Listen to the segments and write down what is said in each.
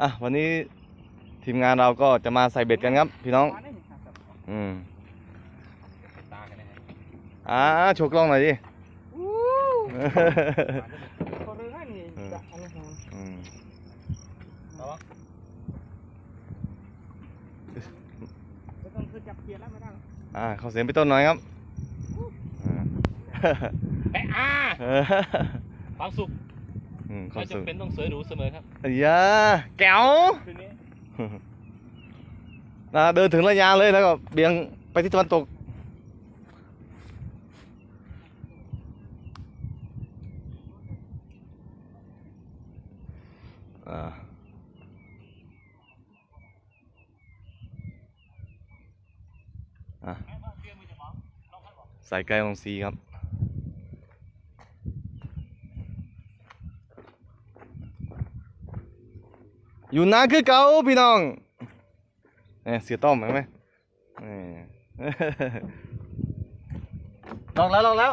อะวันนี้ทีมงานเราก็จะมาใส่เบ็ดกันครับ พี่น้อง อืมตากันนะอ่าโชว์กล้องหน่อยดิก็เรื่องนี้จะอันนี้อืมระวังไม่ต้องคือจับเกียร์แล้วไม่ได้อ่าเขาเสียงพี่ต้นหน่อยครับอ่าแปะอ่าเออความสุข อืมควาไม่มสุขจำเป็นต้องสวยหรูเสมอครับอ้ยาแก้ว คืนนี้นะเดินถึงระยางเลยแล้วก็เบี่ยงไปที่ตะวันตก อ่า อะใส่ไก่ของซีครับ อยู่นานคือเก่าพี่น้องเนี่ยเสียต้อมเห็นไหมนี่ลองแล้วลองแล้ว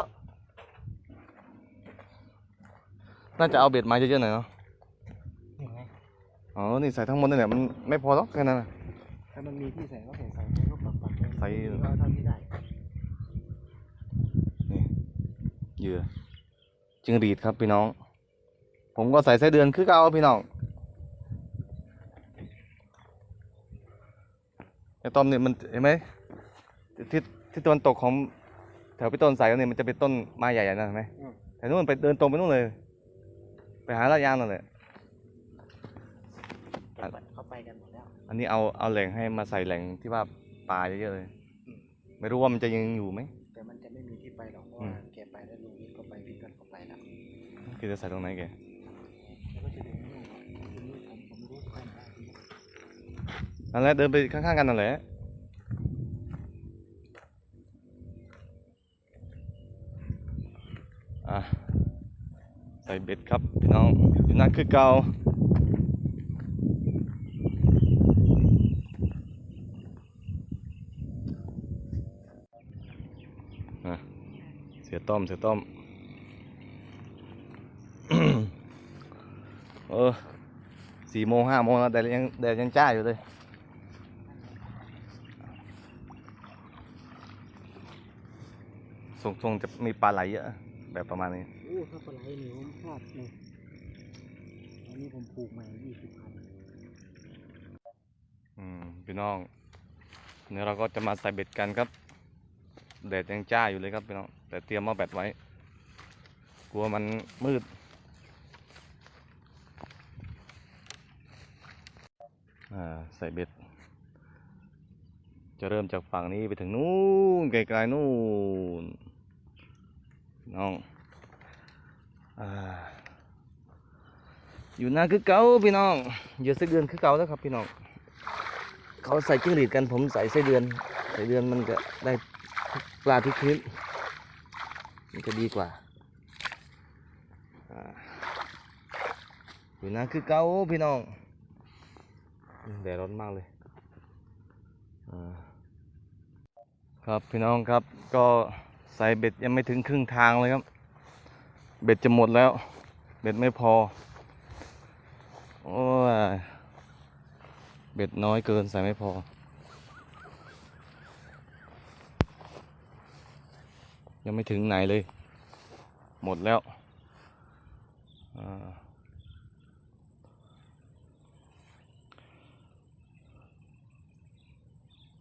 น่าจะเอาเบ็ดมาเยอะๆหน่อยเนาะอ๋อ นี่ใส่ทั้งหมดนี่แหละมันไม่พอหรอกแค่นั้นนะถ้ามันมีที่ใส่ก็ใส่ใส่ให้ก็ปักปักใส่เอาเท่าที่ได้เหยื่อจึงรีดครับพี่น้อง ผมก็ใส่ไส้เดือนคือเก่าพี่น้อง ไอ้ต้อมเนี่ยมันเห็นไหมที่ที่ตะวันตกของแถวพี่ต้นใส่กันเนี่ยมันจะเป็นต้นไม้ใหญ่ๆนะเห็นไหมแต่นู่นไปเดินตรงไปนู่นเลย ไปหาลาดยางนั่นแหละเขาไปกันหมดแล้วอันนี้เอาเอาแหล่งให้มาใส่แหล่งที่ว่าปลาเยอะๆเลยไม่รู้ว่ามันจะยังอยู่ไหมแต่มันจะไม่มีที่ไปหรอกเพราะอืว่ามแกไปแล้วลุงนิดก็ไปพี่กันก็ไปแล้วคือจะใส่ตรงไหนแกแล้วก็จะเดินนู่นทีนี้ผมผมไม่รู้จะไปไหนได้ทีนี้ นั่นแหละเดินไปข้างๆกันนั่นแหละอะใส่เบ็ดครับพี่น้องอยู่นั่นคือเกาเสียต้อมเสียต้อมเออสี่โมงห้าโมงแล้วแดดยังแดดยังจ้าอยู่เลย ส่งๆจะมีปลาไหลเยอะ แบบประมาณนี้โอ้ถ้าปลาไหลเหนียวพลาดเลยอันนี้ผมปลูกมายี่สิบพันอืมพี่น้องเดี๋ยวเราก็จะมาใส่เบ็ดกันครับแดดยังจ้าอยู่เลยครับพี่น้องแต่เตรียมมาแบตไว้ กลัวมันมืดอ่าใส่เบ็ด จะเริ่มจากฝั่งนี้ไปถึงนู้นไกลๆนู้นน้องอยู่หน้าคือเก่าพี่น้องเยอะสักเดือนคือเก่าแล้วครับพี่น้องเขาใส่จิ้งหรีดกันผมใส่ไส้เดือนไส้เดือนมันก็ได้ปลาทุกชนิดมันจะดีกว่าอยู่นะคือเก้าพี่น้องแดดร้อนมากเลยอ่า ครับพี่น้องครับก็ใส่เบ็ดยังไม่ถึงครึ่งทางเลยครับ เบ็ดจะหมดแล้ว เบ็ดไม่พอ โอ้ยเบ็ดน้อยเกินใส่ไม่พอ ยังไม่ถึงไหนเลย หมดแล้วอ่า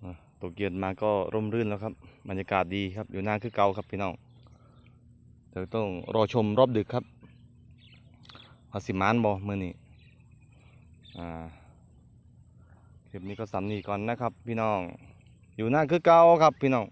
อะ ตกเย็นมาก็ร่มรื่นแล้วครับบรรยากาศดีครับอยู่หน้าคือเก่าครับพี่น้องเดี๋ยวต้องรอชมรอบดึกครับภาสิมานบอมือนี้อ่าคลิปนี้ก็สำนีก่อนนะครับ พี่น้อง อยู่หน้าคือเก่าครับพี่น้อง